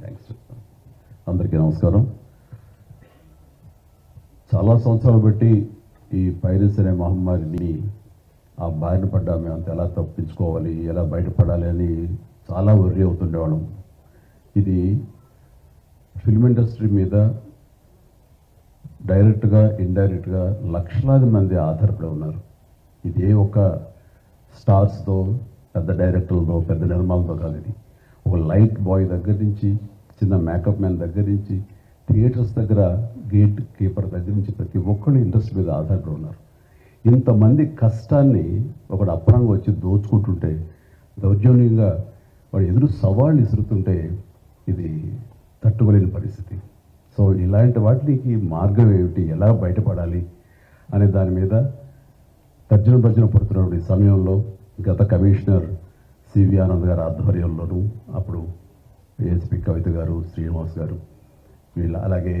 Thanks అందరికీ నమస్కారం. చాలా సంవత్సరాలు బట్టి ఈ పైరస్ అనే మహమ్మారిని ఆ బారిన పడ్డా మేము అంత ఎలా తప్పించుకోవాలి ఎలా బయటపడాలి అని చాలా వర్రీ అవుతుండేవాళ్ళం. ఇది ఫిల్మ్ ఇండస్ట్రీ మీద డైరెక్ట్గా ఇండైరెక్ట్గా లక్షలాది మంది ఆధారపడి ఉన్నారు. ఇది ఏ ఒక్క స్టార్స్తో పెద్ద డైరెక్టర్లతో పెద్ద నిర్మాణంతో కాదు ఇది. ఒక లైట్ బాయ్ దగ్గర నుంచి చిన్న మేకప్ మ్యాన్ దగ్గర నుంచి థియేటర్స్ దగ్గర గేట్ కీపర్ దగ్గర నుంచి ప్రతి ఒక్కళ్ళు ఇండస్ట్రీ మీద ఆధారపడి ఉన్నారు. ఇంతమంది కష్టాన్ని ఒకడు అప్రంగా వచ్చి దోచుకుంటుంటే దౌర్జన్యంగా వాడు ఎదురు సవాళ్ళు ఇసురుతుంటే ఇది తట్టుకోలేని పరిస్థితి. సో ఇలాంటి వాటికి మార్గం ఏమిటి? ఎలా బయటపడాలి? అనే దాని మీద తర్జన భర్జన పడుతున్నటువంటి సమయంలో గత కమిషనర్ సివి ఆనంద్ గారి ఆధ్వర్యంలోనూ అప్పుడు ఏఎస్పి కవిత గారు శ్రీనివాస్ గారు వీళ్ళ అలాగే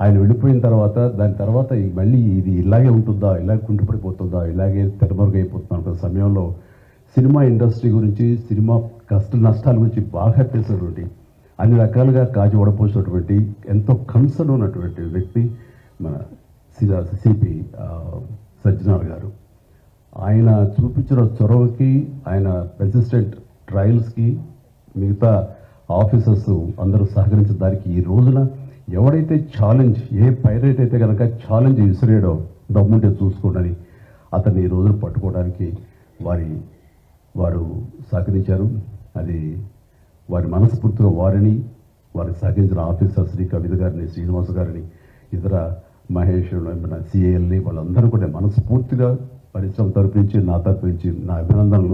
ఆయన వెళ్ళిపోయిన తర్వాత దాని తర్వాత మళ్ళీ ఇది ఇలాగే ఉంటుందా ఇలాగే కుంటుపడిపోతుందా ఇలాగే తెరమరుగైపోతుందా అనుకున్న సమయంలో సినిమా ఇండస్ట్రీ గురించి సినిమా కష్ట నష్టాల గురించి బాగా తెలిసినటువంటి అన్ని రకాలుగా కాజు వడపోసినటువంటి ఎంతో కన్సర్న్ ఉన్నటువంటి వ్యక్తి మన సిపి ఆయన చూపించిన చొరవకి ఆయన రెసిస్టెంట్ ట్రయల్స్కి మిగతా ఆఫీసర్స్ అందరూ సహకరించిన దానికి ఈ రోజున ఎవడైతే ఛాలెంజ్ ఏ పైరేట్ అయితే కనుక ఛాలెంజ్ విసిరేయడో దమ్ముంటే చూసుకోండి అతన్ని ఈ రోజున పట్టుకోవడానికి వారి వారు సహకరించారు. అది వారి మనస్ఫూర్తిగా వారిని వారికి సహకరించిన ఆఫీసర్ శ్రీ కవిత గారిని శ్రీనివాస్ గారిని ఇతర మహేష్ మన సిఏఎల్ని వాళ్ళందరూ కూడా మనస్ఫూర్తిగా పరిశ్రమ తరపు నుంచి నా తరపు నుంచి నా అభినందనలు.